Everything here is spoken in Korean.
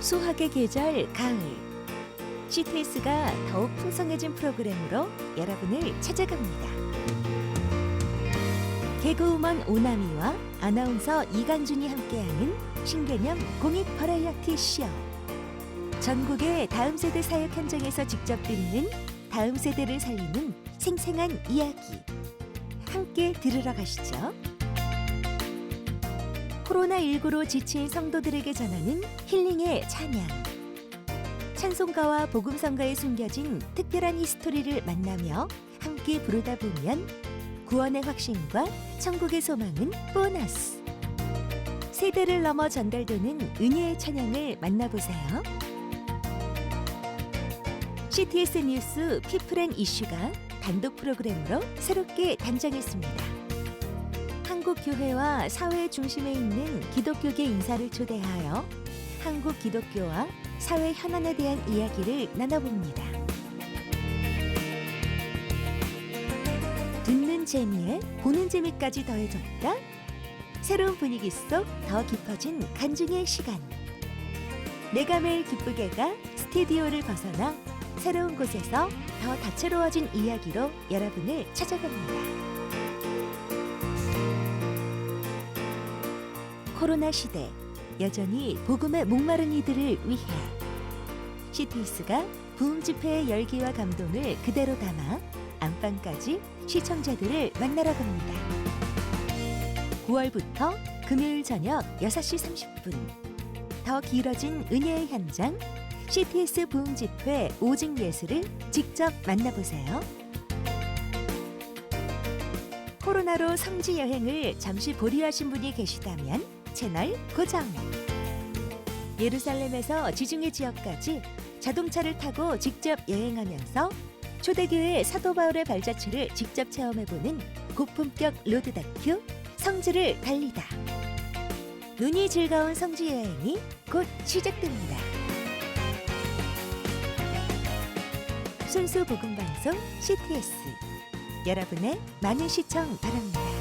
수학의 계절 가을 CTS가 더욱 풍성해진 프로그램으로 여러분을 찾아갑니다. 개그우먼 오나미와 아나운서 이강준이 함께하는 신개념 공익 버라이어티 쇼. 전국의 다음 세대 사역 현장에서 직접 듣는 다음 세대를 살리는 생생한 이야기. 함께 들으러 가시죠. 코로나19로 지친 성도들에게 전하는 힐링의 찬양. 찬송가와 복음성가에 숨겨진 특별한 히스토리를 만나며 함께 부르다 보면 구원의 확신과 천국의 소망은 보너스. 세대를 넘어 전달되는 은혜의 찬양을 만나보세요. CTS 뉴스 피플 앤 이슈가 단독 프로그램으로 새롭게 단장했습니다. 한국 교회와 사회 중심에 있는 기독교계 인사를 초대하여 한국 기독교와 사회 현안에 대한 이야기를 나눠봅니다. 듣는 재미에 보는 재미까지 더해졌다. 새로운 분위기 속 더 깊어진 간증의 시간. 내가 매일 기쁘게가 스튜디오를 벗어나 새로운 곳에서 더 다채로워진 이야기로 여러분을 찾아갑니다. 코로나 시대 여전히 복음의 목마른 이들을 위해 CTS가 부흥 집회의 열기와 감동을 그대로 담아 안방까지 시청자들을 만나러 갑니다. 9월부터 금요일 저녁 6시 30분 더 길어진 은혜의 현장 CTS 부흥 집회 오직 예수를 직접 만나보세요. 코로나로 성지 여행을 잠시 보류하신 분이 계시다면 채널 고정. 예루살렘에서 지중해 지역까지 자동차를 타고 직접 여행하면서 초대교회 사도 바울의 발자취를 직접 체험해보는 고품격 로드 다큐 성지를 달리다. 눈이 즐거운 성지 여행이 곧 시작됩니다. 순수 복음 방송 CTS 여러분의 많은 시청 바랍니다.